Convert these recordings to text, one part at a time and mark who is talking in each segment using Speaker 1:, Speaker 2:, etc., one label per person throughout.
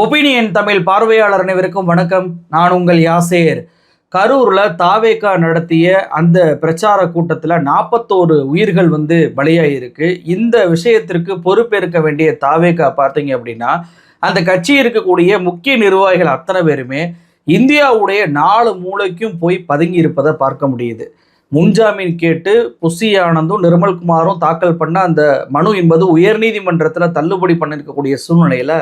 Speaker 1: Opinion Tamil பார்வையாளர் அனைவருக்கும் வணக்கம். நான் உங்கள் யாசேர். கரூரில் தாவேக்கா நடத்திய அந்த பிரச்சார கூட்டத்தில் நாற்பத்தோரு உயிர்கள் வந்து பலியாயிருக்கு. இந்த விஷயத்திற்கு பொறுப்பேற்க வேண்டிய தாவேக்கா பார்த்தீங்க அப்படின்னா அந்த கட்சி இருக்கக்கூடிய முக்கிய நிர்வாகிகள் அத்தனை பேருமே இந்தியாவுடைய நாலு மூலைக்கும் போய் பதுங்கி இருப்பதை பார்க்க முடியுது. முன்ஜாமீன் கேட்டு புஷி ஆனந்தும் நிர்மல்குமாரும் தாக்கல் பண்ண அந்த மனு என்பது உயர்நீதிமன்றத்தில் தள்ளுபடி பண்ணிருக்கக்கூடிய சூழ்நிலையில்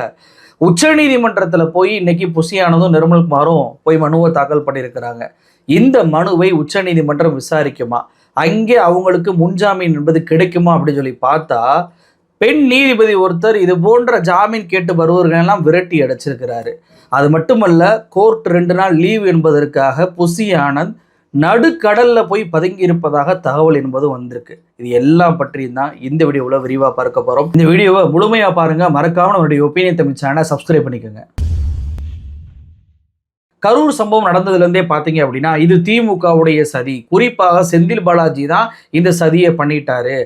Speaker 1: உச்சநீதிமன்றத்தில் போய் இன்னைக்கு புசியானதும் நிர்மல்குமாரும் போய் மனுவை தாக்கல் பண்ணியிருக்கிறாங்க. இந்த மனுவை உச்சநீதிமன்றம் விசாரிக்குமா? அங்கே அவங்களுக்கு முன்ஜாமீன் என்பது கிடைக்குமா அப்படின்னு சொல்லி பார்த்தா பெண் நீதிபதி ஒருத்தர் இது போன்ற ஜாமீன் கேட்டு வருவர்களெல்லாம் விரட்டி அடைச்சிருக்கிறாரு. அது மட்டுமல்ல கோர்ட் ரெண்டு நாள் லீவ் என்பதற்காக புசி ஆனந்த் நடுக்கடலில் போய் பதுங்கி இருப்பதாக தகவல் என்பது வந்திருக்கு. இது எல்லாம் பற்றியும் தான் இந்த வீடியோவில் விரிவாக பார்க்க போகிறோம் இந்த வீடியோவை முழுமையாக பாருங்கள் மறக்காமல் நம்மளுடைய ஒப்பீனியன் தமிழ் சேனலை சப்ஸ்கிரைப் பண்ணிக்கோங்க. கரூர் சம்பவம் நடந்ததுலேருந்தே பார்த்தீங்க அப்படின்னா இது திமுகவுடைய சதி. குறிப்பாக செந்தில் பாலாஜி தான் இந்த சதியை பண்ணிட்டாரு.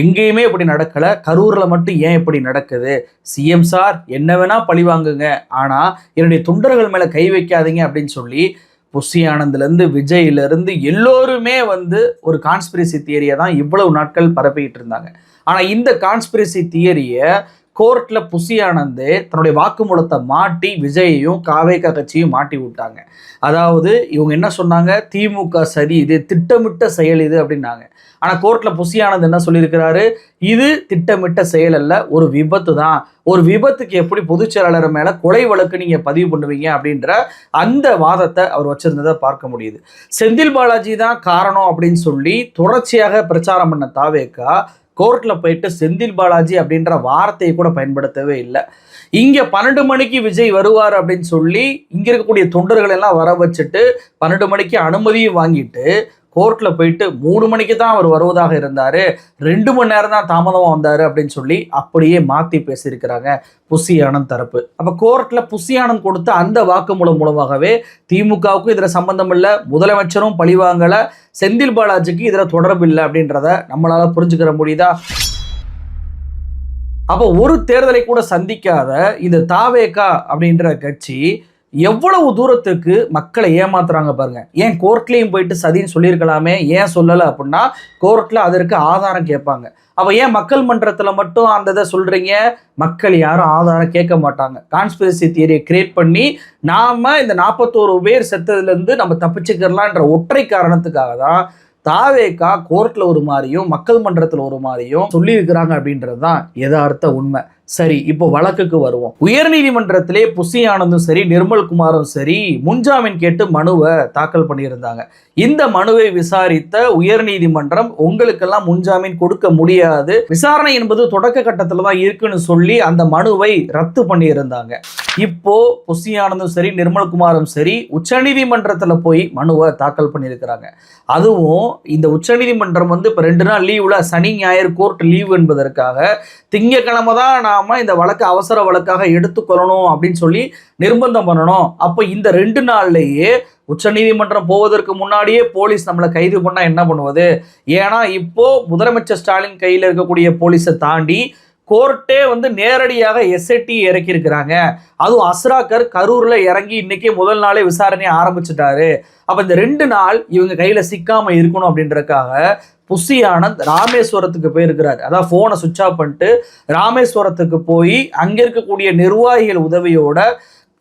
Speaker 1: எங்கேயுமே இப்படி நடக்கலை. கரூரில் மட்டும் ஏன் இப்படி நடக்குது? சிஎம் சார் என்ன வேணால் பழி வாங்குங்க. ஆனால் என்னுடைய தொண்டர்கள் மேலே கை வைக்காதீங்க அப்படின்னு சொல்லி புஷி ஆனந்த்லேருந்து விஜய்லேருந்து எல்லோருமே வந்து ஒரு கான்ஸ்பிரசி தியரியை தான் இவ்வளவு நாட்கள் பரப்பிக்கிட்டு இருந்தாங்க. ஆனால் இந்த கான்ஸ்பிரசி தியரியை கோர்ட்டில் புஷி தன்னுடைய வாக்குமூலத்தை மாட்டி விஜயையும் காவேகா கட்சியும் மாட்டி விட்டாங்க. அதாவது இவங்க என்ன சொன்னாங்க? திமுக சரி இது திட்டமிட்ட செயல் இது அப்படின்னாங்க. ஆனால் கோர்ட்டில் புஷி ஆனந்த் என்ன சொல்லியிருக்கிறாரு? இது திட்டமிட்ட செயல் அல்ல ஒரு விபத்து தான். ஒரு விபத்துக்கு எப்படி பொதுச் செயலாளர் மேலே கொலை வழக்கு நீங்கள் பதிவு பண்ணுவீங்க அப்படின்ற அந்த வாதத்தை அவர் வச்சிருந்ததை பார்க்க முடியுது. செந்தில் பாலாஜி தான் காரணம் அப்படின்னு சொல்லி தொடர்ச்சியாக பிரச்சாரம் பண்ண தாவேக்கா கோர்ட்டில் போயிட்டு செந்தில் பாலாஜி அப்படின்ற வார்த்தையை கூட பயன்படுத்தவே இல்லை. இங்கே பன்னெண்டு மணிக்கு விஜய் வருவார் அப்படின்னு சொல்லி இங்கே இருக்கக்கூடிய தொண்டர்கள் எல்லாம் வர வச்சுட்டு பன்னெண்டு மணிக்கு அனுமதியும் வாங்கிட்டு கோர்ட்டில் போயிட்டு மூணு மணிக்கு தான் அவர் வருவதாக இருந்தார். ரெண்டு மணி நேரம் தான் தாமதமாக வந்தார் அப்படின்னு சொல்லி அப்படியே மாற்றி பேசியிருக்கிறாங்க புசி ஆனந்த் தரப்பு. அப்போ கோர்ட்டில் புசி ஆனந்த் கொடுத்த அந்த வாக்குமூலம் மூலமாகவே திமுகவுக்கும் இதில் சம்பந்தம் இல்லை முதலமைச்சரும் பழிவாங்கலை செந்தில் பாலாஜிக்கு இதில் தொடர்பு இல்லை அப்படின்றத நம்மளால் புரிஞ்சுக்கிற முடியுதா? அப்போ ஒரு தேர்தலை கூட சந்திக்காத இந்த தாவேகா அப்படின்ற கட்சி எவ்வளவு தூரத்துக்கு மக்களை ஏமாத்துறாங்க பாருங்க. ஏன் கோர்ட்லேயும் போயிட்டு சதின்னு சொல்லியிருக்கலாமே? ஏன் சொல்லலை அப்படின்னா கோர்ட்டில் அதற்கு ஆதாரம் கேட்பாங்க. அப்போ ஏன் மக்கள் மன்றத்தில் மட்டும் அந்த இதை சொல்கிறீங்க மக்கள் யாரும் ஆதாரம் கேட்க மாட்டாங்க. கான்ஸ்பிரசி தியரியை கிரியேட் பண்ணி நாம் இந்த நாற்பத்தோரு பேர் செத்ததுலேருந்து நம்ம தப்பிச்சுக்கிறலான்ற ஒற்றை காரணத்துக்காக தான் தாவேக்கா கோர்ட்டில் ஒரு மாதிரியும் மக்கள் மன்றத்தில் ஒரு மாதிரியும் சொல்லியிருக்கிறாங்க அப்படின்றது தான் யதார்த்த உண்மை. சரி இப்போ வழக்குக்கு வருவோம். உயர்நீதிமன்றத்திலே புசி ஆனந்தும் சரி நிர்மல் குமாரும் சரி முன்ஜாமீன் கேட்டு மனுவை தாக்கல் பண்ணியிருந்தாங்க. இந்த மனுவை விசாரித்த உயர்நீதிமன்றம் உங்களுக்கெல்லாம் முன்ஜாமீன் கொடுக்க முடியாது. விசாரணை என்பது தொடக்க கட்டத்தில் தான் இருக்குன்னு சொல்லி அந்த மனுவை ரத்து பண்ணியிருந்தாங்க. இப்போ புசி ஆனந்தும் சரி நிர்மல்குமாரும் சரி உச்சநீதிமன்றத்தில் போய் மனுவை தாக்கல் பண்ணியிருக்கிறாங்க. அதுவும் இந்த உச்சநீதிமன்றம் வந்து இப்போ ரெண்டு நாள் லீவில் சனி ஞாயிறு கோர்ட் லீவ் என்பதற்காக திங்கக்கிழமை தான் நான் பண்ணாமல் இந்த வழக்கு அவசர வழக்காக எடுத்துக்கொள்ளணும் அப்படின்னு சொல்லி நிர்பந்தம் பண்ணணும். அப்போ இந்த ரெண்டு நாள்லேயே உச்சநீதிமன்றம் போவதற்கு முன்னாடியே போலீஸ் நம்மளை கைது பண்ணால் என்ன பண்ணுவது? ஏன்னா இப்போ முதலமைச்சர் ஸ்டாலின் கையில் இருக்கக்கூடிய போலீஸை தாண்டி கோர்ட்டே வந்து நேரடியாக எஸ்ஐடி இறக்கியிருக்கிறாங்க. அதுவும் அஸ்ராக்கர் கரூரில் இறங்கி இன்னைக்கே முதல் நாளே விசாரணையை ஆரம்பிச்சிட்டாரு. அப்போ இந்த ரெண்டு நாள் இவங்க கையில் சிக்காமல் இருக்கணும் அப்படின்றதுக்காக புஷி ஆனந்த் ராமேஸ்வரத்துக்கு போயிருக்கிறார். அதாவது ஃபோனை சுவிட்ச் ஆஃப் பண்ணிட்டு ராமேஸ்வரத்துக்கு போய் அங்கே இருக்கக்கூடிய நிர்வாகிகள் உதவியோட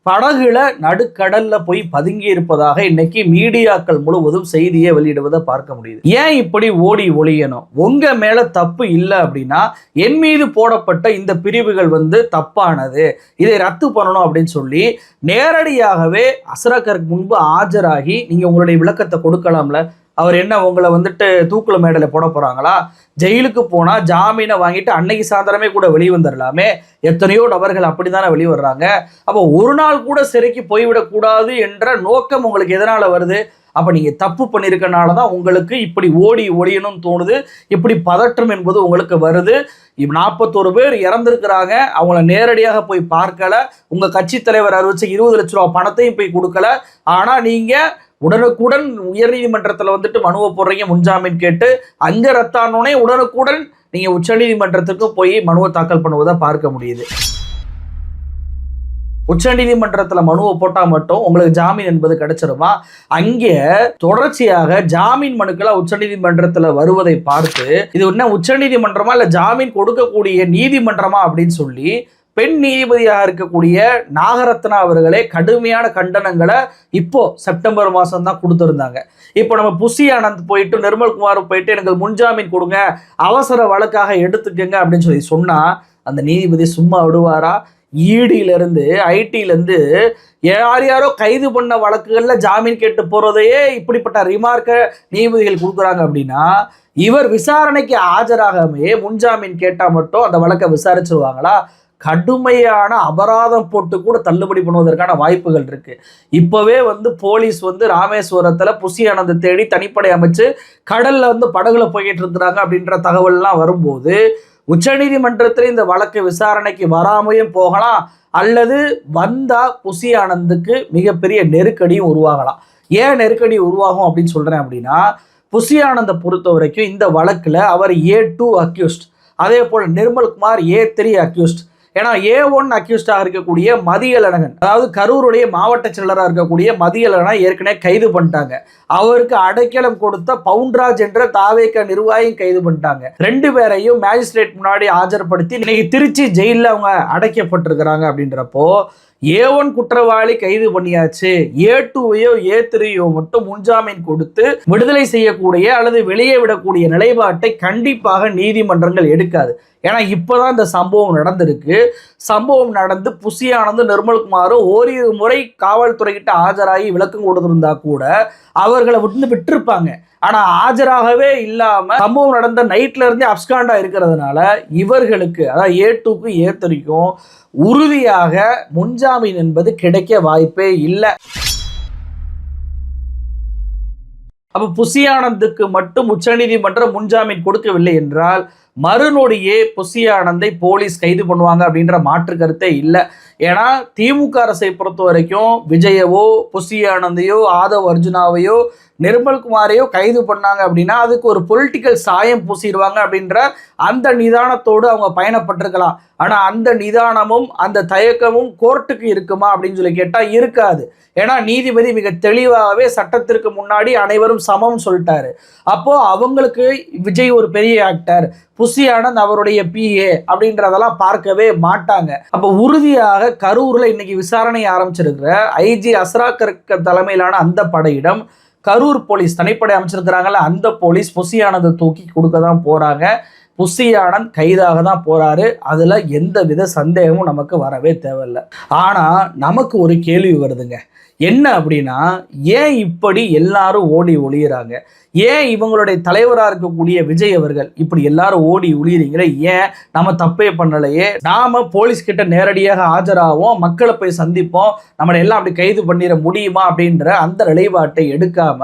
Speaker 1: படகுல நடுக்கடல்ல போய் பதுங்கி இருப்பதாக இன்னைக்கு மீடியாக்கள் முழுவதும் செய்தியை வெளியிடுவதை பார்க்க முடியுது. ஏன் இப்படி ஓடி ஒளியணும்? உங்க மேல தப்பு இல்லை அப்படின்னா என் மீது போடப்பட்ட இந்த பிரிவுகள் வந்து தப்பானது. இதை ரத்து பண்ணணும் அப்படின்னு சொல்லி நேரடியாகவே அசரக்கருக்கு முன்பு ஆஜராகி நீங்க உங்களுடைய விளக்கத்தை கொடுக்கலாம்ல? அவர் என்ன உங்களை வந்துட்டு தூக்குல மேடையில் போட போகிறாங்களா ஜெயிலுக்கு போனால் ஜாமீனை வாங்கிட்டு அன்னைக்கு சாயந்தரமே கூட வெளியே வந்துடலாமே எத்தனையோ நபர்கள் அப்படி தானே வெளியே வர்றாங்க. அப்போ ஒரு நாள் கூட சிறைக்கு போய்விடக்கூடாது என்ற நோக்கம் உங்களுக்கு எதனால் வருது? அப்போ நீங்கள் தப்பு பண்ணியிருக்கனால தான் உங்களுக்கு இப்படி ஓடி ஒழியணும்னு தோணுது. இப்படி பதற்றம் என்பது உங்களுக்கு வருது. நாற்பத்தோரு பேர் இறந்துருக்கிறாங்க. அவங்கள நேரடியாக போய் பார்க்கல. உங்கள் கட்சி தலைவர் அறிவிச்ச இருபது லட்ச ரூபா பணத்தையும் போய் கொடுக்கல. ஆனால் நீங்கள் உடனுக்குடன் உயர்நீதிமன்றத்தில் வந்துட்டு மனுவை போடுறீங்க முன்ஜாமீன் கேட்டு அங்கே ரத்தானோடனே உடனுக்குடன் நீங்கள் உச்சநீதிமன்றத்துக்கு போய் மனுவை தாக்கல் பண்ணுவதை பார்க்க முடியுது. உச்சநீதிமன்றத்துல மனுவை போட்டா மட்டும் உங்களுக்கு ஜாமீன் என்பது கிடைச்சிருமா? அங்கே தொடர்ச்சியாக ஜாமீன் மனுக்களா உச்சநீதிமன்றத்துல வருவதை பார்த்து இது என்ன உச்சநீதிமன்றமா இல்ல ஜாமீன் கொடுக்கக்கூடிய நீதிமன்றமா அப்படின்னு சொல்லி பெண் நீதிபதியாக இருக்கக்கூடிய நாகரத்னா அவர்களே கடுமையான கண்டனங்களை இப்போ செப்டம்பர் மாதம் தான் கொடுத்துருந்தாங்க. இப்போ நம்ம புஷி ஆனந்த் போயிட்டு நிர்மல்குமார் போயிட்டு எனக்கு முன்ஜாமீன் கொடுங்க அவசர வழக்காக எடுத்துக்கங்க அப்படின்னு சொல்லி சொன்னால் அந்த நீதிபதி சும்மா விடுவாரா? ஈடியிலேருந்து ஐடியிலேருந்து யார் யாரோ கைது பண்ண வழக்குகளில் ஜாமீன் கேட்டு போகிறதையே இப்படிப்பட்ட ரிமார்க்கை நீதிபதிகள் கொடுக்குறாங்க அப்படின்னா இவர் விசாரணைக்கு ஆஜராகவே முன்ஜாமீன் கேட்டால் மட்டும் அந்த வழக்கை விசாரிச்சிருவாங்களா? கடுமையான அபராதம் போட்டு கூட தள்ளுபடி பண்ணுவதற்கான வாய்ப்புகள் இருக்கு. இப்பவே வந்து போலீஸ் வந்து ராமேஸ்வரத்துல புசி ஆனந்த தேடி தனிப்படை அமைச்சு கடல்ல வந்து படகுல போய்கிட்டு இருக்கிறாங்க அப்படின்ற தகவல்லாம் வரும்போது உச்சநீதிமன்றத்தில் இந்த வழக்கு விசாரணைக்கு வராமையும் போகலாம் அல்லது வந்தா புசி ஆனந்துக்கு மிகப்பெரிய நெருக்கடியும் உருவாகலாம். ஏன் நெருக்கடி உருவாகும் அப்படின்னு சொல்றேன் அப்படின்னா புசி ஆனந்தை பொறுத்த வரைக்கும் இந்த வழக்குல அவர் ஏ டூ அக்யூஸ்ட் அதே போல் நிர்மல்குமார் ஏ த்ரீ அக்யூஸ்ட் ஏன்னா ஏ ஒன் அக்யூஸ்டாக இருக்கக்கூடிய மதியலனகன் அதாவது கரூருடைய மாவட்ட செயலராக இருக்கக்கூடிய மதியழகனை ஏற்கனவே கைது பண்ணிட்டாங்க. அவருக்கு அடைக்கலம் கொடுத்த பவுண்ட்ராஜ் என்ற தாவேக்க நிர்வாகியும் கைது பண்ணிட்டாங்க. ரெண்டு பேரையும் மேஜிஸ்ட்ரேட் முன்னாடி ஆஜர்படுத்தி இன்னைக்கு திருச்சி ஜெயிலில் அவங்க அடைக்கப்பட்டிருக்கிறாங்க அப்படின்றப்போ ஏ ஒன் குற்றவாளி கைது பண்ணியாச்சு. ஏ டூவையோ ஏ த்ரீயோ மட்டும் முன்ஜாமீன் கொடுத்து விடுதலை செய்யக்கூடிய அல்லது வெளியே விடக்கூடிய நிலைப்பாட்டை கண்டிப்பாக நீதிமன்றங்கள் எடுக்காது. ஏன்னா இப்போதான் இந்த சம்பவம் நடந்திருக்கு. சம்பவம் நடந்து புசியானந்து நிர்மல்குமாரும் ஓரிரு முறை காவல்துறைகிட்ட ஆஜராகி விளக்கம் கொடுத்துருந்தா கூட அவர்களை விட்டு விட்டுருப்பாங்க. ஆனா ஆஜராகவே இல்லாமல் சம்பவம் நடந்த நைட்ல இருந்தே அப்ஸ்காண்டாக இருக்கிறதுனால இவர்களுக்கு அதாவது ஏ டூக்கு ஏ த்ரீக்கும் உறுதியாக முன்ஜாமீன் என்பது கிடைக்க வாய்ப்பே இல்லை. அப்போ புசியானந்துக்கு மட்டும் உச்சநீதிமன்றம் முன்ஜாமீன் கொடுக்கவில்லை என்றால் மறுநொடியே புசியானந்தை போலீஸ் கைது பண்ணுவாங்க அப்படின்ற மாற்று கருத்தே இல்லை. ஏன்னா திமுக அரசை பொறுத்த வரைக்கும் விஜயவோ புசியானந்தையோ ஆதவ் அர்ஜுனாவையோ நிர்மல்குமாரையோ கைது பண்ணாங்க அப்படின்னா அதுக்கு ஒரு பொலிட்டிக்கல் சாயம் பூசிடுவாங்க அப்படின்ற அந்த நிதானத்தோடு அவங்க பயணப்பட்டிருக்கலாம். ஆனால் அந்த நிதானமும் அந்த தயக்கமும் கோர்ட்டுக்கு இருக்குமா அப்படின்னு சொல்லி கேட்டால் இருக்காது. ஏன்னா நீதிபதி மிக தெளிவாகவே சட்டத்திற்கு முன்னாடி அனைவரும் சமம் சொல்லிட்டாரு. அப்போ அவங்களுக்கு விஜய் ஒரு பெரிய ஆக்டர் புசி ஆனந்த் அவருடைய பிஏ அப்படின்றதெல்லாம் பார்க்கவே மாட்டாங்க. அப்போ உறுதியாக கரூரில் இன்னைக்கு விசாரணை ஆரம்பிச்சிருக்கிற ஐஜி அஸ்ராக்கர் தலைமையிலான அந்த படையிடம் கரூர் போலீஸ் தனிப்படை அமைச்சிருக்கிறாங்கல்ல அந்த போலீஸ் புசியானதை தூக்கி கொடுக்க தான் போறாங்க. புசியானந்த் கைதாக தான் போறாரு. அதுல எந்த வித சந்தேகமும் நமக்கு வரவே தேவையில்லை. ஆனா நமக்கு ஒரு கேள்வி வருதுங்க. என்ன அப்படின்னா ஏன் இப்படி எல்லாரும் ஓடி ஒளியிறாங்க? ஏன் இவங்களுடைய தலைவராக இருக்கக்கூடிய விஜய் அவர்கள் இப்படி எல்லாரும் ஓடி ஒளியிறீங்களே? ஏன் நம்ம தப்பே பண்ணலையே? நாம போலீஸ் கிட்ட நேரடியாக ஆஜராகும் மக்களை போய் சந்திப்போம் நம்மளை எல்லாம் அப்படி கைது பண்ணிட முடியுமா அப்படின்ற அந்த நிலைப்பாட்டை எடுக்காம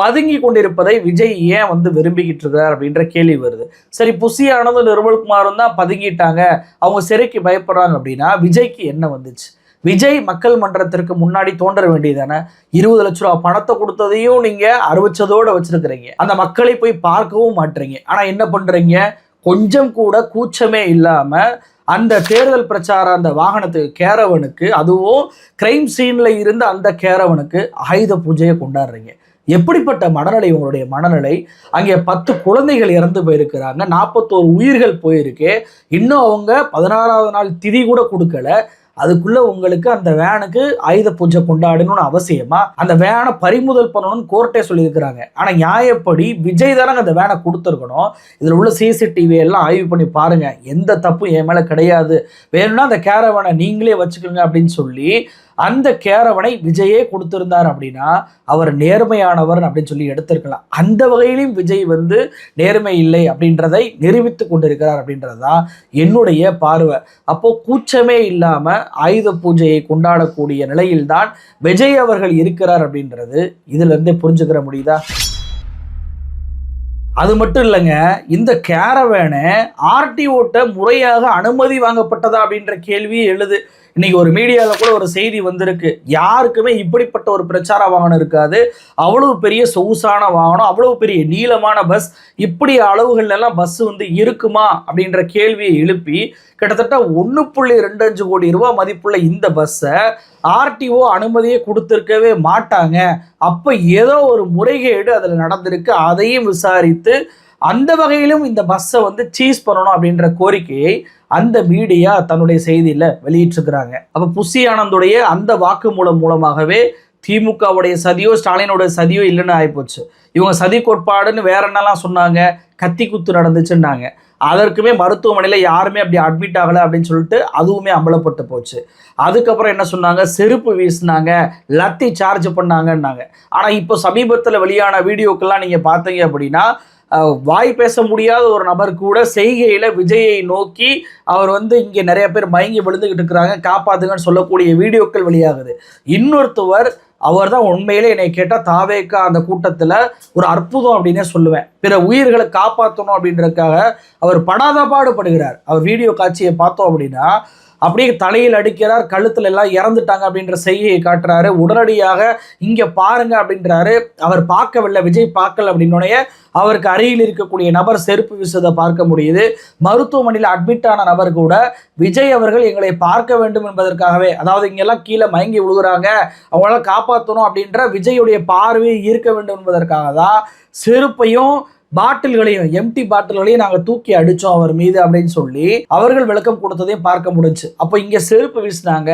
Speaker 1: பதுங்கி கொண்டிருப்பதை விஜய் ஏன் வந்து விரும்பிக்கிட்டு இருக்கார் அப்படின்ற கேள்வி வருது. சரி புசியானதும் நிர்மல்குமாரும் தான் பதுங்கிட்டாங்க. அவங்க சிறைக்கு பயப்படுறாங்க அப்படின்னா விஜய்க்கு என்ன வந்துச்சு? விஜய் மக்கள் மன்றத்திற்கு முன்னாடி தோன்ற வேண்டியதானே? இருபது லட்ச ரூபா பணத்தை கொடுத்ததையும் நீங்க அறிவிச்சதோட வச்சிருக்கிறீங்க. அந்த மக்களை போய் பார்க்கவும் மாட்டுறீங்க ஆனா என்ன பண்றீங்க? கொஞ்சம் கூட கூச்சமே இல்லாம அந்த தேர்தல் பிரச்சார அந்த வாகனத்துக்கு கேரவனுக்கு அதுவும் கிரைம் சீன்ல இருந்த அந்த கேரவனுக்கு ஆயுத பூஜையை கொண்டாடுறீங்க. எப்படிப்பட்ட மனநிலை உங்களுடைய மனநிலை? அங்கே பத்து குழந்தைகள் இறந்து போயிருக்கிறாங்க. நாற்பத்தோரு உயிர்கள் போயிருக்கு. இன்னும் அவங்க பதினாறாவது நாள் திதி கூட கொடுக்கல. அதுக்குள்ள உங்களுக்கு அந்த வேனுக்கு ஆயுத பூஜை கொண்டாடணும்னு அவசியமா? அந்த வேனை பறிமுதல் பண்ணணும்னு கோர்ட்டே சொல்லியிருக்கிறாங்க. ஆனா நியாயப்படி விஜய் தானே அந்த வேனை கொடுத்துருக்கணும். இதில் உள்ள சிசிடிவி எல்லாம் ஆய்வு பண்ணி பாருங்க. எந்த தப்பும் என் மேலே கிடையாது. வேணும்னா அந்த கேரவனை நீங்களே வச்சுக்கோங்க அப்படின்னு சொல்லி அந்த கேரவனை விஜயே கொடுத்திருந்தார் அப்படின்னா அவர் நேர்மையானவர் அப்படின்னு சொல்லி எடுத்திருக்கலாம். அந்த வகையிலும் விஜய் வந்து நேர்மை இல்லை அப்படின்றதை நிரூபித்து கொண்டிருக்கிறார் அப்படின்றது தான் என்னுடைய பார்வை. அப்போ கூச்சமே இல்லாம ஆயுத பூஜையை கொண்டாடக்கூடிய நிலையில்தான் விஜய் அவர்கள் இருக்கிறார் அப்படின்றது இதுல இருந்தே புரிஞ்சுக்கிற முடியுதா? அது மட்டும் இல்லைங்க இந்த கேரவேனை ஆர்டிஓட்ட முறையாக அனுமதி வாங்கப்பட்டதா அப்படின்ற கேள்வி எழுது. இன்னைக்கு ஒரு மீடியாவில் கூட ஒரு செய்தி வந்திருக்கு. யாருக்குமே இப்படிப்பட்ட ஒரு பிரச்சார வாகனம் இருக்காது. அவ்வளவு பெரிய சொகுசான வாகனம் அவ்வளவு பெரிய நீளமான பஸ் இப்படி அளவுகள்லாம் பஸ் வந்து இருக்குமா அப்படின்ற கேள்வியை எழுப்பி கிட்டத்தட்ட ஒன்று புள்ளி ரெண்டு அஞ்சு கோடி ரூபாய் மதிப்புள்ள இந்த பஸ்ஸை ஆர்டிஓ அனுமதியை கொடுத்துருக்கவே மாட்டாங்க. அப்போ ஏதோ ஒரு முறைகேடு அதில் நடந்திருக்கு. அதையும் விசாரித்து அந்த வகையிலும் இந்த பஸ்ஸை வந்து சீஸ் பண்ணணும் அப்படின்ற கோரிக்கையை அந்த மீடியா தன்னுடைய செய்தியில் வெளியிட்டிருக்கிறாங்க. அப்போ புஷி ஆனந்துடைய அந்த வாக்குமூலம் மூலமாகவே திமுகவுடைய சதியோ ஸ்டாலினுடைய சதியோ இல்லைன்னு ஆகிப்போச்சு இவங்க சதி கோட்பாடுன்னு வேற என்னெல்லாம் சொன்னாங்க? கத்தி குத்து நடந்துச்சுன்னாங்க. அதற்குமே மருத்துவமனையில் யாருமே அப்படி அட்மிட் ஆகலை அப்படின்னு சொல்லிட்டு அதுவுமே அம்பலப்பட்டு போச்சு. அதுக்கப்புறம் என்ன சொன்னாங்க? செருப்பு வீசினாங்க லத்தி சார்ஜ் பண்ணாங்கன்னாங்க. ஆனால் இப்போ சமீபத்தில் வெளியான வீடியோக்கெல்லாம் நீங்கள் பார்த்தீங்க அப்படின்னா வாய் பேச முடியாத ஒரு நபர் கூட செய்கையில் விஜயை நோக்கி அவர் வந்து இங்கே நிறைய பேர் மயங்கி விழுந்துகிட்டு இருக்கிறாங்க காப்பாத்துங்கன்னு சொல்லக்கூடிய வீடியோக்கள் வெளியாகுது. இன்னொருத்தவர் அவர் தான் உண்மையிலே என்னை கேட்டால் தாவேக்கா அந்த கூட்டத்தில் ஒரு அற்புதம் அப்படின்னே சொல்லுவேன். பிற உயிர்களை காப்பாற்றணும் அப்படின்றதுக்காக அவர் படாத பாடுபடுகிறார் அவர் வீடியோ காட்சியை பார்த்தோம் அப்படின்னா அப்படியே தலையில் அடிக்கிறார் கழுத்துல எல்லாம் இறந்துட்டாங்க அப்படின்ற செய்தியை காட்டுறாரு. உடனடியாக இங்க பாருங்க அப்படின்றாரு. அவர் பார்க்கவில்லை விஜய் பார்க்கல அப்படின்னோடைய அவருக்கு அருகில் இருக்கக்கூடிய நபர் செருப்பு வீசுவதை பார்க்க முடியுது. மருத்துவமனையில் அட்மிட் ஆன நபர் கூட விஜய் அவர்கள் எங்களை பார்க்க வேண்டும் என்பதற்காகவே அதாவது இங்கெல்லாம் கீழே மயங்கி விழுகிறாங்க அவங்களால காப்பாற்றணும் அப்படின்ற விஜயுடைய பார்வையை ஈர்க்க வேண்டும் என்பதற்காக தான் செருப்பையும் பாட்டில்களையும் எம்டி பாட்டில்களையும் நாங்கள் தூக்கி அடித்தோம் அவர் மீது அப்படின்னு சொல்லி அவர்கள் விளக்கம் கொடுத்ததையும் பார்க்க முடிஞ்சு. அப்போ இங்கே செருப்பு வீசினாங்க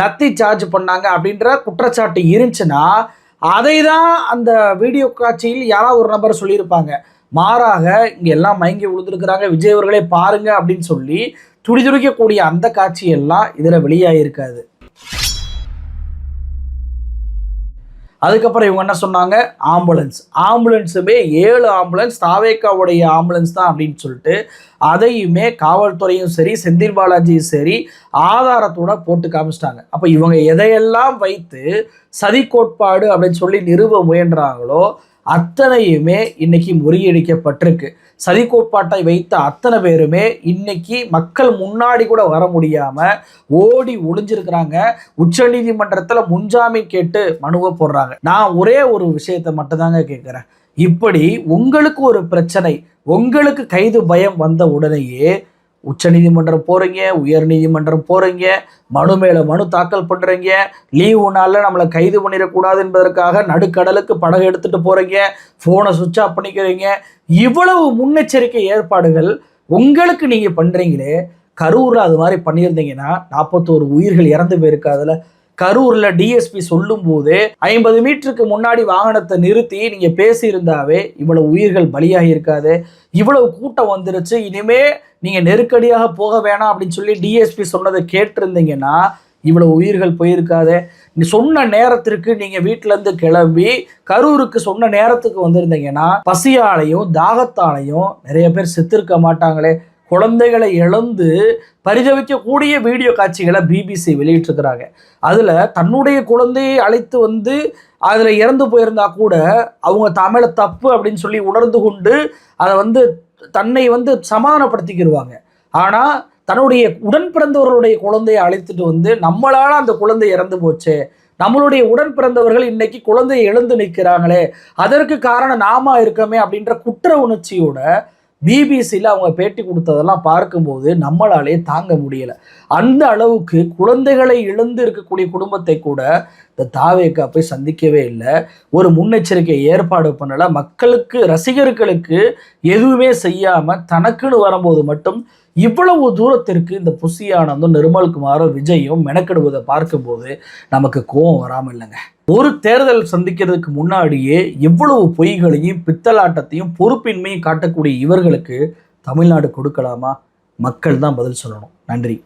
Speaker 1: லத்தி சார்ஜ் பண்ணாங்க அப்படின்ற குற்றச்சாட்டு இருந்துச்சுன்னா அதை தான் அந்த வீடியோ காட்சியில் யாராவது ஒரு நபர் சொல்லியிருப்பாங்க. மாறாக இங்கே எல்லாம் மயங்கி விழுந்திருக்கிறாங்க விஜய் அவர்களே பாருங்க அப்படின்னு சொல்லி துடிதுடிக்கக்கூடிய அந்த காட்சியெல்லாம் இதில் வெளியாகிருக்காது அதுக்கப்புறம் இவங்க என்ன சொன்னாங்க? ஆம்புலன்ஸ் ஆம்புலன்ஸுமே ஏழு ஆம்புலன்ஸ் தாவேக்காவுடைய ஆம்புலன்ஸ் தான் அப்படின்னு சொல்லிட்டு அதையுமே காவல்துறையும் சரி செந்தில் பாலாஜியும் சரி ஆதாரத்தோட போட்டு காமிச்சிட்டாங்க. அப்போ இவங்க எதையெல்லாம் வைத்து சதி கோட்பாடு அப்படின்னு சொல்லி நிறுவ முயன்றாங்களோ அத்தனையுமே இன்னைக்கு முறியடிக்கப்பட்டிருக்கு. சதி கோட்பாட்டை வைத்த அத்தனை பேருமே இன்னைக்கு மக்கள் முன்னாடி கூட வர முடியாம ஓடி ஒளிஞ்சிருக்கிறாங்க. உச்சநீதிமன்றத்தில் முன்ஜாமீன் கேட்டு மனுவை போடுறாங்க. நான் ஒரே ஒரு விஷயத்தை மட்டும்தாங்க கேட்குறேன் இப்படி உங்களுக்கு ஒரு பிரச்சனை உங்களுக்கு கைது பயம் வந்த உடனேயே உச்சநீதிமன்றம் போகிறீங்க உயர் நீதிமன்றம் மனு மேலே மனு தாக்கல் பண்ணுறீங்க லீவு நாளில் நம்மளை கைது பண்ணிடக்கூடாது என்பதற்காக நடுக்கடலுக்கு படகு எடுத்துகிட்டு போகிறீங்க ஃபோனை சுவிட்ச் ஆஃப் பண்ணிக்கிறீங்க. இவ்வளவு முன்னெச்சரிக்கை ஏற்பாடுகள் உங்களுக்கு நீங்கள் பண்ணுறீங்களே கரூரில் அது மாதிரி பண்ணியிருந்தீங்கன்னா நாற்பத்தோரு உயிர்கள் இறந்து போயிருக்காதுல. கரூர்ல டிஎஸ்பி சொல்லும் போது ஐம்பது மீட்டருக்கு முன்னாடி வாகனத்தை நிறுத்தி நீங்க பேசியிருந்தாவே இவ்வளவு உயிர்கள் பலியாகி இருக்காது இவ்வளவு கூட்டம் வந்துருச்சு. இனிமே நீங்க நெருக்கடியாக போக வேணாம் அப்படின்னு சொல்லி டிஎஸ்பி சொன்னதை கேட்டிருந்தீங்கன்னா இவ்வளவு உயிர்கள் போயிருக்காது. நீ சொன்ன நேரத்திற்கு நீங்க வீட்டிலேருந்து இருந்து கிளம்பி கரூருக்கு சொன்ன நேரத்துக்கு வந்திருந்தீங்கன்னா பசியாலையும் தாகத்தாலையும் நிறைய பேர் செத்திருக்க மாட்டாங்களே. குழந்தைகளை இழந்து பரிதவிக்கக்கூடிய வீடியோ காட்சிகளை பிபிசி வெளியிட்டிருக்கிறாங்க. அதில் தன்னுடைய குழந்தையை அழைத்து வந்து அதில் இறந்து போயிருந்தா கூட அவங்க தமிழை தப்பு அப்படின்னு சொல்லி உணர்ந்து கொண்டு அதை வந்து தன்னை வந்து சமாதானப்படுத்திக்கிடுவாங்க ஆனால் தன்னுடைய உடன் பிறந்தவர்களுடைய குழந்தையை அழைத்துட்டு வந்து நம்மளால் அந்த குழந்தை இறந்து போச்சே நம்மளுடைய உடன் பிறந்தவர்கள் இன்னைக்கு குழந்தையை எழுந்து நிற்கிறாங்களே அதற்கு காரணம் நாம இருக்கமே அப்படின்ற குற்ற உணர்ச்சியோட பிபிசியில் அவங்க பேட்டி கொடுத்ததெல்லாம் பார்க்கும்போது நம்மளாலே தாங்க முடியலை. அந்த அளவுக்கு குழந்தைகளை இழந்து இருக்கக்கூடிய குடும்பத்தை கூட இந்த தாவேக்கா போய் சந்திக்கவே இல்லை. ஒரு முன்னெச்சரிக்கை ஏற்பாடு பண்ணல. மக்களுக்கு ரசிகர்களுக்கு எதுவுமே செய்யாமல் தனக்குன்னு வரும்போது மட்டும் இவ்வளவு தூரத்திற்கு இந்த புசியானந்தும் நிர்மல்குமாரும் விஜயும் மெனக்கெடுவதை பார்க்கும்போது நமக்கு கோவம் வராமல் இல்லைங்க. ஒரு தேர்தல் சந்திக்கிறதுக்கு முன்னாடியே எவ்வளவு பொய்களையும் பித்தலாட்டத்தையும் பொறுப்பின்மையும் காட்டக்கூடிய இவர்களுக்கு தமிழ்நாடு கொடுக்கலாமா? மக்கள் தான் பதில் சொல்லணும். நன்றி.